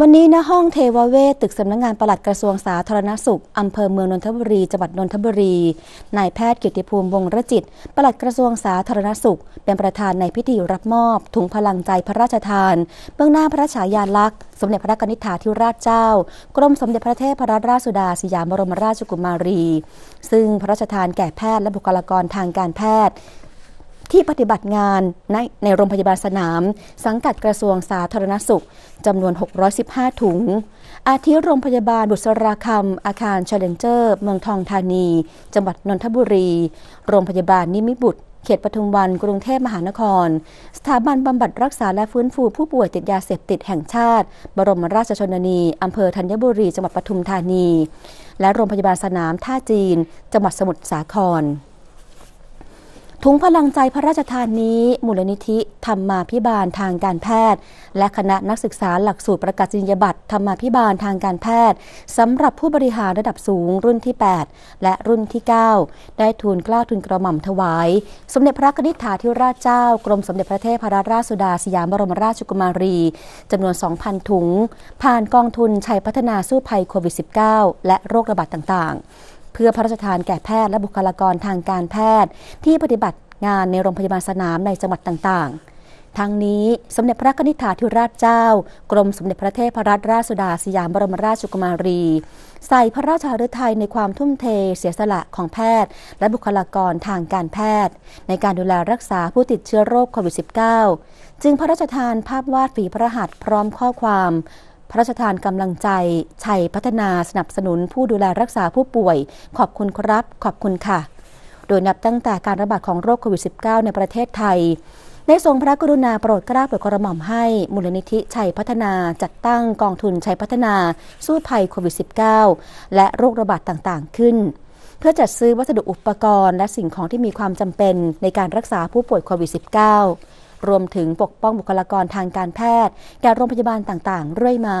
วันนี้ณห้องเทวเวศตึกสำนักงานปลัดกระทรวงสาธารณสุขอำเภอเมืองนนทบุรีจังหวัดนนทบุรีนายแพทย์กียรติภูมิวงศรจิตปลัดกระทรวงสาธารณสุข เป็นประธานในพิธีรับมอบ ถุงพลังใจพระราชทาน เบื้องหน้าพระฉายาลักษณ์ สมเด็จพระนิธิาธิราชเจ้า กรมสมเด็จพระเทพรัตนราชสุดาสยามบรมราชกุมารี ซึ่งพระราชทานแก่แพทย์และบุคลากรทางการแพทย์ ที่ปฏิบัติงานในในโรงพยาบาลสนาม สังกัดกระทรวงสาธารณสุขจำนวน 615 ถุง อาทิโรงพยาบาลบุษราคำอาคาร Challenger เมืองทองธานี จังหวัดนนทบุรี โรงพยาบาลนิมิบุตรเขตปทุมวันกรุงเทพมหานคร สถาบันบำบัดรักษาและฟื้นฟูผู้ป่วยติดยาเสพติดแห่งชาติ บรมราชชนนีอำเภอธัญบุรี จังหวัดปทุมธานี และโรงพยาบาลสนามท่าจีน จังหวัดสมุทรสาคร ถุงพลังใจพระราชทานนี้ มูลนิธิธรรมาพิบาลทางการแพทย์ และคณะนักศึกษาหลักสูตรประกาศนียบัตรธรรมาพิบาลทางการแพทย์สำหรับผู้บริหารระดับสูงรุ่นที่ 8 และรุ่นที่ 9 ได้ทูลกล้าทูลกระหม่อมถวาย สมเด็จพระนิธิถาธิราชเจ้ากรมสมเด็จพระเทพรัตนราชสุดาสยามบรมราชกุมารีจำนวน 2,000 ถุง ผ่านกองทุนชัยพัฒนาสู้ภัยโควิด -19 และโรคระบาดต่างๆ เพื่อพระราชทานแก่แพทย์และบุคลากรทางการแพทย์ ที่ปฏิบัติงานในโรงพยาบาลสนามในจังหวัดต่างๆ ทั้งนี้สมเด็จพระนิธิถาธิราชเจ้า กรมสมเด็จพระเทพรัตนราชสุดาสยามบรมราชกุมารี ใส่พระราชาฤทัยในความทุ่มเทเสียสละของแพทย์ และบุคลากรทางการแพทย์ ในการดูแลรักษาผู้ติดเชื้อโรคโควิด -19 จึงพระราชทานภาพวาดฝีพระหัตถ์พร้อมข้อความ พระราชทานกำลังใจ ชัยพัฒนาสนับสนุนผู้ดูแลรักษาผู้ป่วย ขอบคุณครับ ขอบคุณค่ะ โดยนับตั้งแต่การระบาดของโรคโควิด -19 ในประเทศไทยได้ทรงพระกรุณาโปรดเกล้าโปรดกระหม่อมให้มูลนิธิชัยพัฒนาจัดตั้งกองทุนชัยพัฒนาสู้ภัยโควิด -19 และโรคระบาดต่างๆ ขึ้น เพื่อจัดซื้อวัสดุอุปกรณ์และสิ่งของที่มีความจำเป็นในการรักษาผู้ป่วยโควิด -19 รวมถึงปกป้องบุคลากรทางการแพทย์ แก่โรงพยาบาลต่างๆ เรื่อยมา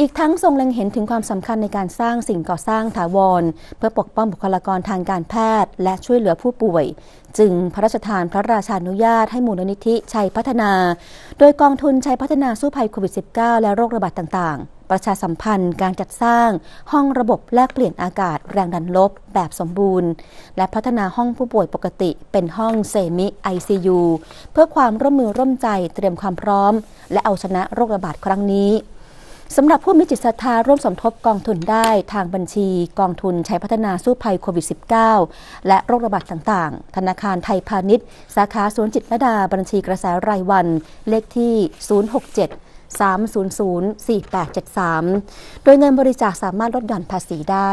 อีกทั้งทรงเล็งเห็นถึงความสำคัญในการสร้างสิ่งก่อสร้างถาวร เพื่อปกป้องบุคลากรทางการแพทย์ และช่วยเหลือผู้ป่วย จึงพระราชทานพระราชานุญาตให้มูลนิธิชัยพัฒนา โดยกองทุนชัยพัฒนาสู้ภัยโควิด -19 และโรคระบาดต่างๆ ประชาสัมพันธ์การจัดสร้าง ห้องระบบแลกเปลี่ยนอากาศแรงดันลบ แบบสมบูรณ์ และพัฒนาห้องผู้ป่วยปกติ เป็นห้องเซมิ ICU เพื่อความร่วมมือร่วมใจเตรียมความพร้อม และเอาชนะโรคระบาดครั้งนี้ สำหรับผู้มีจิตศรัทธาร่วมสมทบกองทุนได้ทางบัญชีกองทุนใช้พัฒนาสู้ภัยโควิด -19 และโรคระบาดต่างๆ ธนาคารไทยพาณิชย์ สาขาสวนจิตรดาบัญชีกระแสรายวัน เลขที่ 067 300 4873 โดยเงินบริจาคสามารถลดหย่อนภาษีได้